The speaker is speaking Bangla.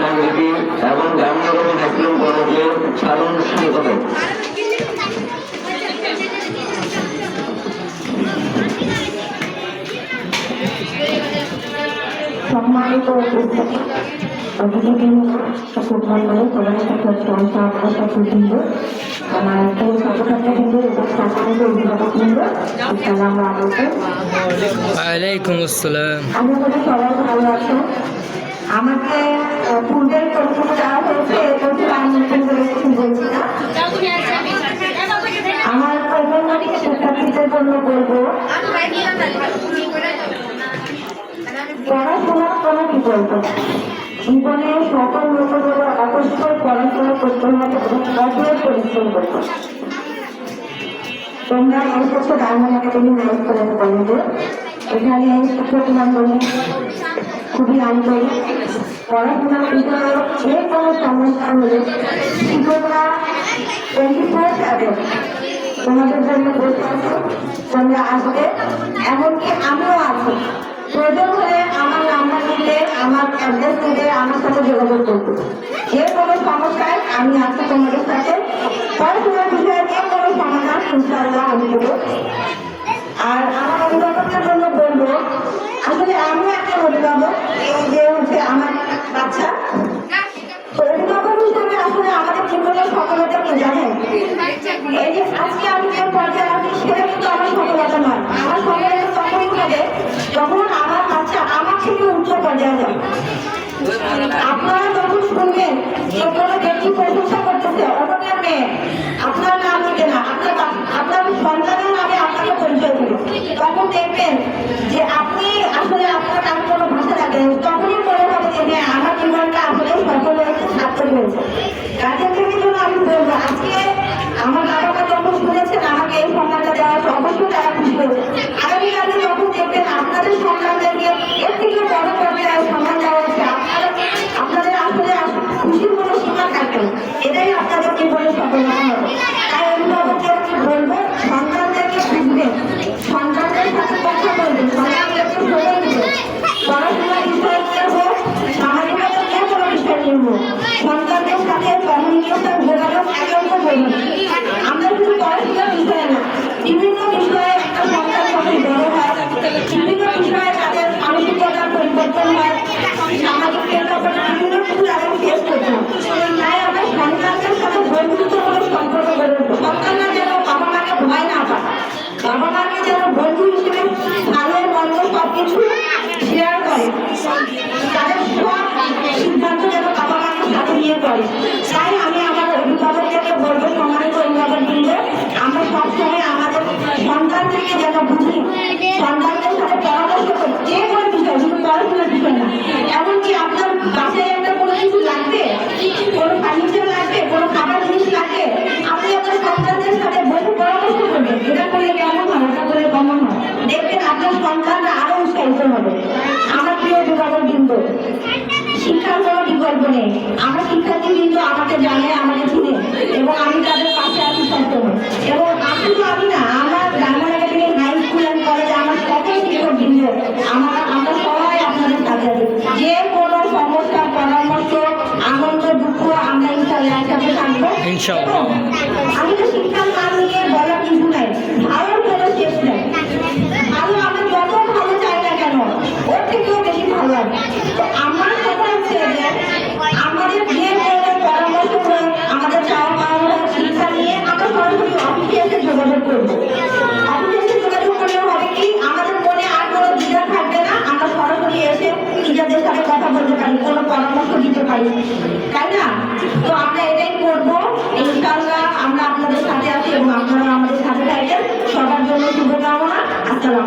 নাগরিকী এবং গ্রামীণ ন্যাশনাল কলেজের সাধারণ শিক্ষকতা সম্মানিত উপস্থিতি অতিথিবৃন্দ শিক্ষক মন্ডলী শিক্ষক সংস্থা অবস্থাবৃন্দ আমার পৌর ছাত্রছাত্রীবৃন্দ এবং সম্মানিত অভিভাবকবৃন্দ আসসালামু আলাইকুম ওয়ালাইকুম আসসালাম আমি বলি সবাই ভালো আছেন আমাকে পূর্বের পরিচিতি দেওয়া হয়েছে এরপর আমি নতুন করে কিছু বলছি না আমার কল্যাণী শিক্ষার্থীদের জন্য বলব পড়াশোনার কোনো বিকল্প। জীবনে সকল লোকেদের অবশ্যই পড়াশোনা করতে হবে এবং কঠোর পরিশ্রম করতে হবে। তোমরা এসেছ ডায়মন্ড একাডেমি নাইট কলেজ কলেজে এখানে শিক্ষক খুবই আন্তরিক পড়াশোনার ভিতরে যে কোনো সমস্যা হলে শিক্ষকরা টোয়েন্টি ফোর সেভেন তোমাদের জন্য বসে আছে তোমরা আসবে। এমনকি আমিও আছি প্রয়োজন হলে আমার নাম্বার নিতে, আমার অ্যাড্রেস নিতে আমার সাথে যোগাযোগ করবে। যে কোনো সমস্যায় আমি আছি তোমাদের সাথে। পড়াশোনার বিষয়ে ইনশাআল্লাহ আমি আর আমার অভিভাবকের জন্য বলব, আসলে আমিও একটা অভিভাবক এই যে হচ্ছে আমার বাচ্চা। আজকে আমি যে পর্যায়ে আছি, সেটা কিন্তু নয়। আমার সফলতা তখনই হবে যখন আমার বাচ্চা আমার থেকে উচ্চ পর্যায়ে আপনারা যখন শুনবেন যে সন্তানদের সাথে কথা বলবেন সন্তানদেরকে সময় দেবেন পড়াশোনার বিষয় নিয়ে হোক সামাজিকতার যে কোনো বিষয় নিয়ে হোক সন্তানদের সাথে কেমন হয় দেখবেন আপনার সন্তানরা আরও উৎসাহিত হবে। আমার প্রিয় অভিভাবক বৃন্দ শিক্ষার কোনো বিকল্প নেই। আমার শিক্ষার্থী কিন্তু আমাকে জানে আমাকে চিনে এবং আমি তাদের পাশে আছি সবসময়। এবং শুধু আমি না আমার diamond academy high school and কলেজে আমার সকল শিক্ষক বৃন্দ আমার আমরা সবাই আপনাদের সাথে আছি। যে কোনো সমস্যা পরামর্শ আনন্দ দুঃখ আমরা ইনশাল্লাহ একসাথে থাকব। আমি তো শিক্ষার মান নিয়ে বলার কিছু ভাই তাই না? তো আমরা এটাই করব। ইনশাল্লাহ আমরা আপনাদের সাথে আছি এবং আপনারা আমাদের সাথে থাকবেন। সবার জন্য শুভকামনা। আসসালাম